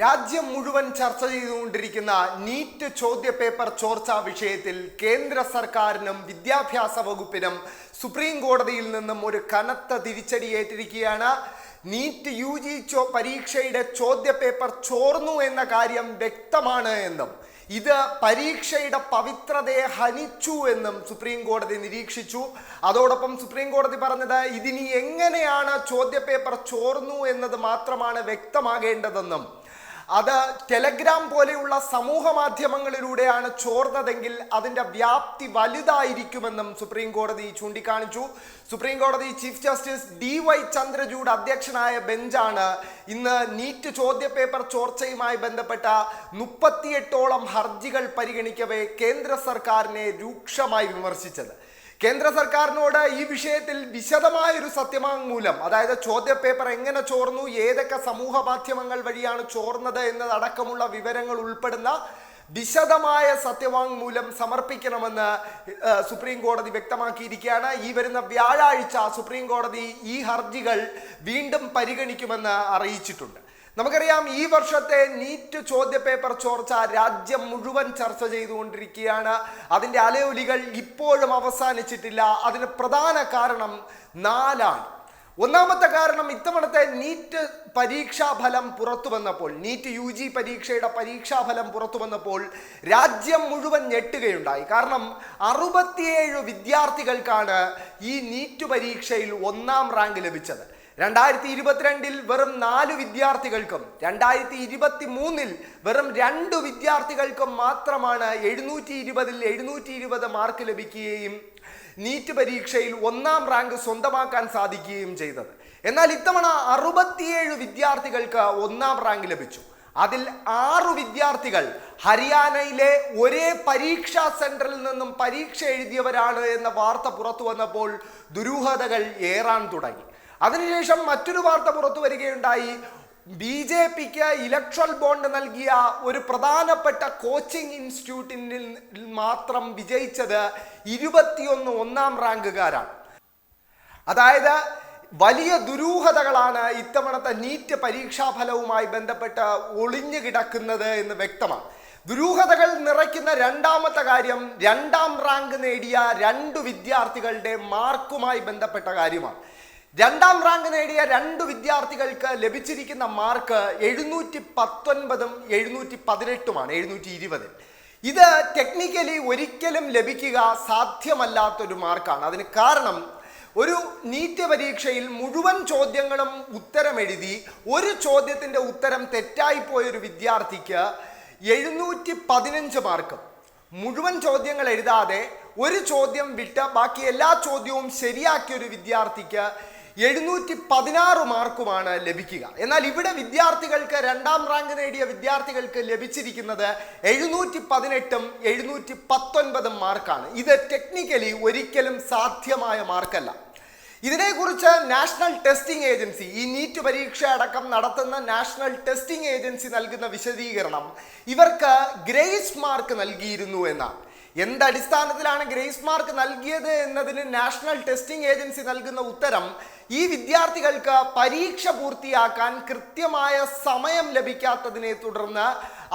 രാജ്യം മുഴുവൻ ചർച്ച ചെയ്തുകൊണ്ടിരിക്കുന്ന നീറ്റ് ചോദ്യപേപ്പർ ചോർച്ചാ വിഷയത്തിൽ കേന്ദ്ര സർക്കാരിനും വിദ്യാഭ്യാസ വകുപ്പിനും സുപ്രീം കോടതിയിൽ നിന്നും ഒരു കനത്ത തിരിച്ചടിയേറ്റിരിക്കുകയാണ്. നീറ്റ് യു ജി ചോ പരീക്ഷയുടെ ചോദ്യപേപ്പർ ചോർന്നു എന്ന കാര്യം വ്യക്തമാണ് എന്നും ഇത് പരീക്ഷയുടെ പവിത്രതയെ ഹനിച്ചു എന്നും സുപ്രീം കോടതി നിരീക്ഷിച്ചു. അതോടൊപ്പം സുപ്രീം കോടതി പറഞ്ഞത് ഇതിനി എങ്ങനെയാണ് ചോദ്യപേപ്പർ ചോർന്നു എന്നത് മാത്രമാണ് വ്യക്തമാകേണ്ടതെന്നും അത് ടെലഗ്രാം പോലെയുള്ള സമൂഹ മാധ്യമങ്ങളിലൂടെയാണ് ചോർന്നതെങ്കിൽ അതിന്റെ വ്യാപ്തി വലുതായിരിക്കുമെന്നും സുപ്രീം കോടതി ചൂണ്ടിക്കാണിച്ചു. സുപ്രീം കോടതി chief justice D Y Chandrachud അധ്യക്ഷനായ ബെഞ്ചാണ് ഇന്ന് നീറ്റ് ചോദ്യപേപ്പർ ചോർച്ചയുമായി ബന്ധപ്പെട്ട മുപ്പത്തിയെട്ടോളം ഹർജികൾ പരിഗണിക്കവേ കേന്ദ്ര സർക്കാരിനെ രൂക്ഷമായി വിമർശിച്ചത്. കേന്ദ്ര സർക്കാരിനോട് ഈ വിഷയത്തിൽ വിശദമായ ഒരു സത്യവാങ്മൂലം അതായത് ചോദ്യപേപ്പർ എങ്ങനെ ചോർന്നു ഏതൊക്കെ സമൂഹ മാധ്യമങ്ങൾ വഴിയാണ് ചോർന്നത് എന്നതടക്കമുള്ള വിവരങ്ങൾ ഉൾപ്പെടുന്ന വിശദമായ സത്യവാങ്മൂലം സമർപ്പിക്കണമെന്ന് സുപ്രീം കോടതി വ്യക്തമാക്കിയിരിക്കുകയാണ്. ഈ വരുന്ന വ്യാഴാഴ്ച സുപ്രീം കോടതി ഈ ഹർജികൾ വീണ്ടും പരിഗണിക്കുമെന്ന് അറിയിച്ചിട്ടുണ്ട്. നമുക്കറിയാം ഈ വർഷത്തെ നീറ്റ് ചോദ്യപേപ്പർ ചോർച്ച രാജ്യം മുഴുവൻ ചർച്ച ചെയ്തുകൊണ്ടിരിക്കുകയാണ്. അതിന്റെ അലയൊലികൾ ഇപ്പോഴും അവസാനിച്ചിട്ടില്ല. അതിന് പ്രധാന കാരണം നാലാണ്. ഒന്നാമത്തെ കാരണം ഇത്തവണത്തെ നീറ്റ് പരീക്ഷാ ഫലം പുറത്തു വന്നപ്പോൾ നീറ്റ് യു ജി പരീക്ഷയുടെ പരീക്ഷാ ഫലം പുറത്തു വന്നപ്പോൾ രാജ്യം മുഴുവൻ ഞെട്ടുകയുണ്ടായി. കാരണം അറുപത്തിയേഴ് വിദ്യാർത്ഥികൾക്കാണ് ഈ നീറ്റ് പരീക്ഷയിൽ ഒന്നാം റാങ്ക് ലഭിച്ചത്. രണ്ടായിരത്തി ഇരുപത്തിരണ്ടിൽ വെറും നാല് വിദ്യാർത്ഥികൾക്കും രണ്ടായിരത്തി ഇരുപത്തി മൂന്നിൽ വെറും രണ്ട് വിദ്യാർത്ഥികൾക്കും മാത്രമാണ് എഴുന്നൂറ്റി ഇരുപതിൽ എഴുന്നൂറ്റി ഇരുപത് മാർക്ക് ലഭിക്കുകയും നീറ്റ് പരീക്ഷയിൽ ഒന്നാം റാങ്ക് സ്വന്തമാക്കാൻ സാധിക്കുകയും ചെയ്തത്. എന്നാൽ ഇത്തവണ അറുപത്തിയേഴ് വിദ്യാർത്ഥികൾക്ക് ഒന്നാം റാങ്ക് ലഭിച്ചു. അതിൽ ആറു വിദ്യാർത്ഥികൾ ഹരിയാനയിലെ ഒരേ പരീക്ഷാ സെന്ററിൽ നിന്നും പരീക്ഷ എഴുതിയവരാണ് എന്ന വാർത്ത പുറത്തു വന്നപ്പോൾ ദുരൂഹതകൾ ഏറാൻ തുടങ്ങി. അതിനുശേഷം മറ്റൊരു വാർത്ത പുറത്തു വരികയുണ്ടായി. ബി ജെ പിക്ക് ഇലക്ട്രൽ ബോണ്ട് നൽകിയ ഒരു പ്രധാനപ്പെട്ട കോച്ചിങ് ഇൻസ്റ്റിറ്റ്യൂട്ടിൽ മാത്രം വിജയിച്ചത് ഇരുപത്തിയൊന്ന് ഒന്നാം റാങ്കുകാരാണ്. അതായത് വലിയ ദുരൂഹതകളാണ് ഇത്തവണത്തെ നീറ്റ് പരീക്ഷാ ഫലവുമായി ബന്ധപ്പെട്ട് ഒളിഞ്ഞു കിടക്കുന്നത് എന്ന് വ്യക്തമാണ്. ദുരൂഹതകൾ നിറയ്ക്കുന്ന രണ്ടാമത്തെ കാര്യം രണ്ടാം റാങ്ക് നേടിയ രണ്ട് വിദ്യാർത്ഥികളുടെ മാർക്കുമായി ബന്ധപ്പെട്ട കാര്യമാണ്. രണ്ടാം റാങ്ക് നേടിയ രണ്ട് വിദ്യാർത്ഥികൾക്ക് ലഭിച്ചിരിക്കുന്ന മാർക്ക് എഴുന്നൂറ്റി പത്തൊൻപതും എഴുന്നൂറ്റി പതിനെട്ടുമാണ് എഴുന്നൂറ്റി ഇരുപത് ഇത് ടെക്നിക്കലി ഒരിക്കലും ലഭിക്കുക സാധ്യമല്ലാത്തൊരു മാർക്കാണ്. അതിന് കാരണം ഒരു നീറ്റ് പരീക്ഷയിൽ മുഴുവൻ ചോദ്യങ്ങളും ഉത്തരം എഴുതി ഒരു ചോദ്യത്തിന്റെ ഉത്തരം തെറ്റായിപ്പോയൊരു വിദ്യാർത്ഥിക്ക് എഴുന്നൂറ്റി പതിനഞ്ച് മാർക്കും. മുഴുവൻ ചോദ്യങ്ങൾ എഴുതാതെ ഒരു ചോദ്യം വിട്ട് ബാക്കി എല്ലാ ചോദ്യവും ശരിയാക്കിയ ഒരു വിദ്യാർത്ഥിക്ക് എഴുന്നൂറ്റി പതിനാറ് മാർക്കുമാണ് ലഭിക്കുക. എന്നാൽ ഇവിടെ വിദ്യാർത്ഥികൾക്ക് രണ്ടാം റാങ്ക് നേടിയ വിദ്യാർത്ഥികൾക്ക് ലഭിച്ചിരിക്കുന്നത് എഴുന്നൂറ്റി പതിനെട്ടും എഴുന്നൂറ്റി പത്തൊൻപതും മാർക്കാണ്. ഇത് ടെക്നിക്കലി ഒരിക്കലും സാധ്യമായ മാർക്കല്ല. ഇതിനെക്കുറിച്ച് നാഷണൽ ടെസ്റ്റിംഗ് ഏജൻസി ഈ നീറ്റ് പരീക്ഷ അടക്കം നടത്തുന്ന നാഷണൽ ടെസ്റ്റിംഗ് ഏജൻസി നൽകുന്ന വിശദീകരണം ഇവർക്ക് ഗ്രേസ് മാർക്ക് നൽകിയിരുന്നു എന്നാണ്. എന്തടിസ്ഥാനത്തിലാണ് ഗ്രേസ് മാർക്ക് നൽകിയത് എന്നതിന് നാഷണൽ ടെസ്റ്റിംഗ് ഏജൻസി നൽകുന്ന ഉത്തരം ഈ വിദ്യാർത്ഥികൾക്ക് പരീക്ഷ പൂർത്തിയാക്കാൻ കൃത്യമായ സമയം ലഭിക്കാത്തതിനെ തുടർന്ന്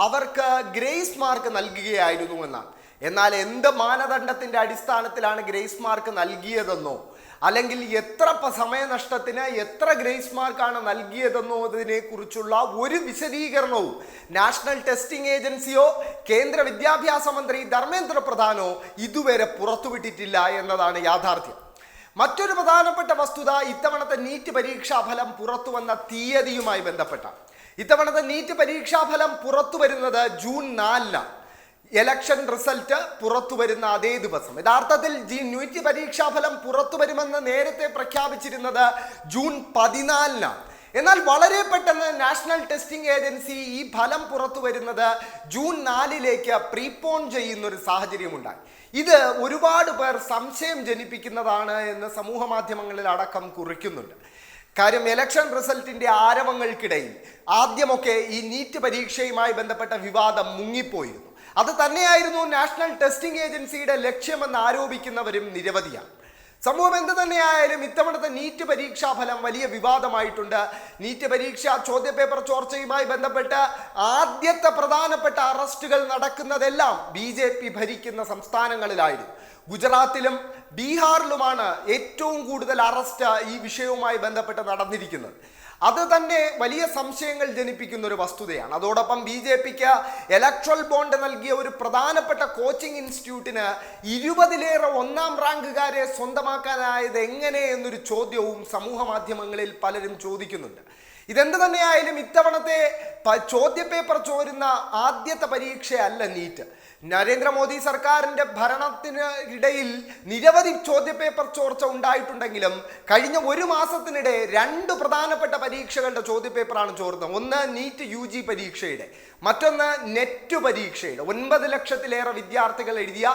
അവർക്ക് ഗ്രേസ് മാർക്ക് നൽകുകയായിരുന്നു എന്നാണ്. എന്നാൽ എന്ത് മാനദണ്ഡത്തിന്റെ അടിസ്ഥാനത്തിലാണ് ഗ്രേസ് മാർക്ക് നൽകിയതെന്നോ? അല്ലെങ്കിൽ എത്ര സമയനഷ്ടത്തിന് എത്ര ഗ്രേസ് മാർക്കാണ് നൽകിയതെന്നോ അതിനെ കുറിച്ചുള്ള ഒരു വിശദീകരണവും നാഷണൽ ടെസ്റ്റിംഗ് ഏജൻസിയോ കേന്ദ്ര വിദ്യാഭ്യാസ മന്ത്രി ധർമ്മേന്ദ്ര പ്രധാനോ ഇതുവരെ പുറത്തുവിട്ടിട്ടില്ല എന്നതാണ് യാഥാർത്ഥ്യം. മറ്റൊരു പ്രധാനപ്പെട്ട വസ്തുത ഇത്തവണത്തെ നീറ്റ് പരീക്ഷാ ഫലം പുറത്തു വന്ന തീയതിയുമായി ബന്ധപ്പെട്ട. ഇത്തവണത്തെ നീറ്റ് പരീക്ഷാ ഫലം പുറത്തു വരുന്നത് ജൂൺ നാലിനാണ്. ഇലക്ഷൻ റിസൾട്ട് പുറത്തു വരുന്ന അതേ ദിവസം. യഥാർത്ഥത്തിൽ ജി നീറ്റ് പരീക്ഷാ ഫലം പുറത്തു വരുമെന്ന് നേരത്തെ പ്രഖ്യാപിച്ചിരുന്നത് ജൂൺ പതിനാലിനാണ്. എന്നാൽ വളരെ പെട്ടെന്ന് നാഷണൽ ടെസ്റ്റിംഗ് ഏജൻസി ഈ ഫലം പുറത്തു വരുന്നത് ജൂൺ നാലിലേക്ക് പ്രീപോൺ ചെയ്യുന്ന ഒരു സാഹചര്യമുണ്ടായി. ഇത് ഒരുപാട് പേർ സംശയം ജനിപ്പിക്കുന്നതാണ് എന്ന് സമൂഹ മാധ്യമങ്ങളിൽ അടക്കം കുറിക്കുന്നുണ്ട്. കാര്യം ഇലക്ഷൻ റിസൾട്ടിന്റെ ആരവങ്ങൾക്കിടയിൽ ആദ്യമൊക്കെ ഈ നീറ്റ് പരീക്ഷയുമായി ബന്ധപ്പെട്ട വിവാദം മുങ്ങിപ്പോയിരുന്നു. അത് തന്നെയായിരുന്നു നാഷണൽ ടെസ്റ്റിംഗ് ഏജൻസിയുടെ ലക്ഷ്യമെന്ന് ആരോപിക്കുന്നവരും നിരവധിയാണ്. സംഭവം എന്ത് തന്നെയായാലും ഇത്തവണത്തെ നീറ്റ് പരീക്ഷാ ഫലം വലിയ വിവാദമായിട്ടുണ്ട്. നീറ്റ് പരീക്ഷ ചോദ്യപേപ്പർ ചോർച്ചയുമായി ബന്ധപ്പെട്ട് ആദ്യത്തെ പ്രധാനപ്പെട്ട അറസ്റ്റുകൾ നടക്കുന്നതെല്ലാം ബി ഭരിക്കുന്ന സംസ്ഥാനങ്ങളിലായിരുന്നു. ഗുജറാത്തിലും ബീഹാറിലുമാണ് ഏറ്റവും കൂടുതൽ അറസ്റ്റ് ഈ വിഷയവുമായി ബന്ധപ്പെട്ട് നടന്നിരിക്കുന്നത്. അത് തന്നെ വലിയ സംശയങ്ങൾ ജനിപ്പിക്കുന്ന ഒരു വസ്തുതയാണ്. അതോടൊപ്പം ബി ജെ പിക്ക് ഇലക്ട്രൽ ബോണ്ട് നൽകിയ ഒരു പ്രധാനപ്പെട്ട കോച്ചിങ് ഇൻസ്റ്റിറ്റ്യൂട്ടിന് ഇരുപതിലേറെ ഒന്നാം റാങ്കുകാരെ സ്വന്തമാക്കാനായത് എങ്ങനെ എന്നൊരു ചോദ്യവും സമൂഹ മാധ്യമങ്ങളിൽ പലരും ചോദിക്കുന്നുണ്ട്. ഇതെന്ത് തന്നെയായാലും ഇത്തവണത്തെ ചോദ്യപേപ്പർ ചോരുന്ന ആദ്യത്തെ പരീക്ഷയല്ല നീറ്റ് നരേന്ദ്രമോദി സർക്കാരിന്റെ ഭരണത്തിന് ഇടയിൽ നിരവധി ചോദ്യപേപ്പർ ചോർച്ച ഉണ്ടായിട്ടുണ്ടെങ്കിലും കഴിഞ്ഞ ഒരു മാസത്തിനിടെ രണ്ട് പ്രധാനപ്പെട്ട പരീക്ഷകളുടെ ചോദ്യപേപ്പറാണ് ചോർന്നത്. ഒന്ന് നീറ്റ് യു ജി പരീക്ഷയുടെ മറ്റൊന്ന് നെറ്റ് പരീക്ഷയുടെ. ഒൻപത് ലക്ഷത്തിലേറെ വിദ്യാർത്ഥികൾ എഴുതിയ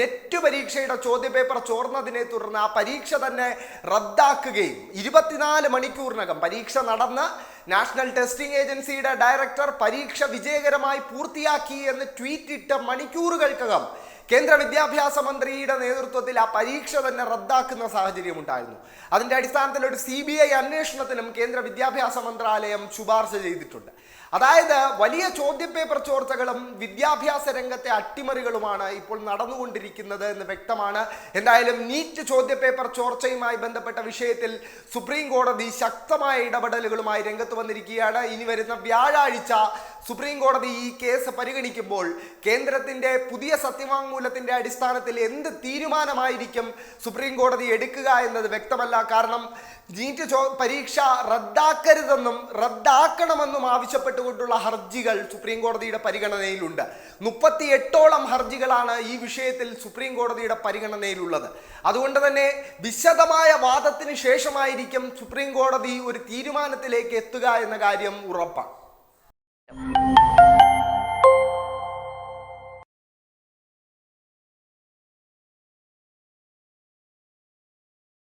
നെറ്റ് പരീക്ഷയുടെ ചോദ്യപേപ്പർ ചോർന്നതിനെ തുടർന്ന് ആ പരീക്ഷ തന്നെ റദ്ദാക്കുകയും ഇരുപത്തിനാല് മണിക്കൂറിനകം പരീക്ഷ നടന്ന് നാഷണൽ ടെസ്റ്റിംഗ് ഏജൻസിയുടെ ഡയറക്ടർ പരീക്ഷ വിജയകരമായി പൂർത്തിയാക്കി എന്ന് ട്വീറ്റ് ഇട്ട മണിക്കൂറുകൾക്കകം കേന്ദ്ര വിദ്യാഭ്യാസ മന്ത്രിയുടെ നേതൃത്വത്തിൽ ആ പരീക്ഷ തന്നെ റദ്ദാക്കുന്ന സാഹചര്യം ഉണ്ടായിരുന്നു. അതിന്റെ അടിസ്ഥാനത്തിൽ ഒരു സി ബി ഐ അന്വേഷണത്തിനും കേന്ദ്ര വിദ്യാഭ്യാസ മന്ത്രാലയം ശുപാർശ ചെയ്തിട്ടുണ്ട്. അതായത് വലിയ ചോദ്യപേപ്പർ ചോർച്ചകളും വിദ്യാഭ്യാസ രംഗത്തെ അട്ടിമറികളുമാണ് ഇപ്പോൾ നടന്നുകൊണ്ടിരിക്കുന്നത് എന്ന് വ്യക്തമാണ്. എന്തായാലും നീറ്റ് ചോദ്യപേപ്പർ ചോർച്ചയുമായി ബന്ധപ്പെട്ട വിഷയത്തിൽ സുപ്രീം കോടതി ശക്തമായ ഇടപെടലുകളുമായി രംഗത്ത് വന്നിരിക്കുകയാണ്. ഇനി വരുന്ന വ്യാഴാഴ്ച സുപ്രീം കോടതി ഈ കേസ് പരിഗണിക്കുമ്പോൾ കേന്ദ്രത്തിന്റെ പുതിയ സത്യവാങ്മൂലത്തിന്റെ അടിസ്ഥാനത്തിൽ എന്ത് തീരുമാനമായിരിക്കും സുപ്രീം കോടതി എടുക്കുക എന്നത് വ്യക്തമല്ല. കാരണം നീറ്റ് ചോ പരീക്ഷ റദ്ദാക്കരുതെന്നും റദ്ദാക്കണമെന്നും ആവശ്യപ്പെട്ടുകൊണ്ടുള്ള ഹർജികൾ സുപ്രീം കോടതിയുടെ പരിഗണനയിലുണ്ട്. മുപ്പത്തി എട്ടോളം ഹർജികളാണ് ഈ വിഷയത്തിൽ സുപ്രീം കോടതിയുടെ പരിഗണനയിലുള്ളത്. അതുകൊണ്ട് തന്നെ വിശദമായ വാദത്തിന് ശേഷമായിരിക്കും സുപ്രീം കോടതി ഒരു തീരുമാനത്തിലേക്ക് എത്തുക എന്ന കാര്യം ഉറപ്പാണ്.